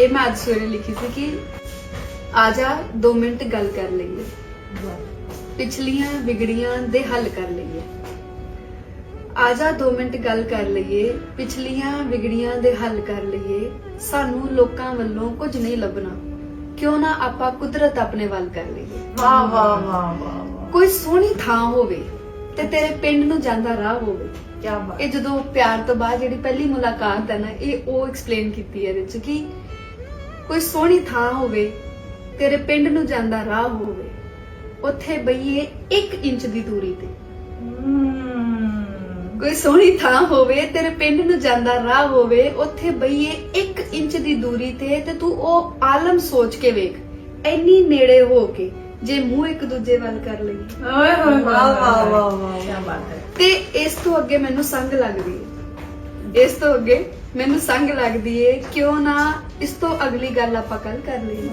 ਇਹ ਮੈਂ ਅੱਜ ਸਵੇਰੇ ਲਿਖੀ ਸੀ ਕਿ ਆ ਜਾ 2 ਮਿੰਟ ਗੱਲ ਕਰ ਲਈਏ। ਪਿਛਲੀਆਂ ਵਿਗੜੀਆਂ ਦੇ ਹੱਲ ਕਰ ਲਈਏ। ਆ ਜਾ 2 ਮਿੰਟ ਗੱਲ ਕਰ ਲਈਏ ਪਿਛਲੀਆਂ ਵਿਗੜੀਆਂ ਦੇ ਹੱਲ ਕਰ ਲਈਏ। ਸਾਨੂੰ ਲੋਕਾਂ ਵੱਲੋਂ ਕੁਝ ਨਹੀਂ ਲੱਭਣਾ। ਕਿਉਂ ਨਾ ਆਪਾਂ ਕੁਦਰਤ ਆਪਣੇ ਵੱਲ ਕਰ ਲਈਏ। ਵਾਹ ਵਾਹ ਵਾਹ ਵਾਹ ਕੋਈ ਸੋਹਣੀ ਥਾਂ ਹੋਵੇ ਤੇ ਤੇਰੇ ਪਿੰਡ ਨੂੰ ਜਾਂਦਾ ਰਾਹ ਹੋਵੇ। ਕੀ ਬਾਤ। ਇਹ ਜਦੋਂ ਪਿਆਰ ਤੋਂ ਬਾਅਦ ਜਿਹੜੀ ਪਹਿਲੀ ਮੁਲਾਕਾਤ ਹੈ ਨਾ ਇਹ ਉਹ ਐਕਸਪਲੇਨ ਕੀਤੀ ਹੈ ਇਹਦੇ ਚ ਕਿ ਕੋਈ ਸੋਹਣੀ ਥਾਂ ਹੋਵੇ ਤੇਰੇ ਪਿੰਡ ਨੂੰ ਜਾਂਦਾ ਰਾਹ ਹੋਵੇ ਉੱਥੇ ਬਈਏ 1 ਇੰਚ ਦੀ ਦੂਰੀ ਤੇ। ਕੋਈ ਸੋਹਣੀ ਥਾਂ ਹੋਵੇ ਤੇਰੇ ਪਿੰਡ ਨੂੰ ਜਾਂਦਾ ਰਾਹ ਹੋਵੇ ਉੱਥੇ ਬਈਏ 1 ਇੰਚ ਦੀ ਦੂਰੀ ਤੇ ਤੇ ਤੂੰ ਉਹ ਆਲਮ ਸੋਚ ਕੇ ਵੇਖ ਇੰਨੀ ਨੇੜੇ ਹੋ ਕੇ ਜੇ ਮੂੰਹ ਇੱਕ ਦੂਜੇ ਵੱਲ ਕਰ ਲਈਏ। ਓਏ ਹੋਏ ਵਾਹ ਵਾਹ ਵਾਹ ਵਾਹ। ਕੀ ਬਾਤ ਹੈ ਤੇ ਇਸ ਤੋਂ ਅੱਗੇ ਮੈਨੂੰ ਸੰਗ ਲੱਗਦੀ ਹੈ। ਇਸ ਤੋਂ ਅੱਗੇ ਮੈਨੂੰ ਸੰਗ ਲੱਗਦੀ ਏ, ਕਿਉਂ ਨਾ ਇਸ ਤੋਂ ਅਗਲੀ ਗੱਲ ਆਪਾਂ ਕੱਲ ਕਰ ਲਈਏ।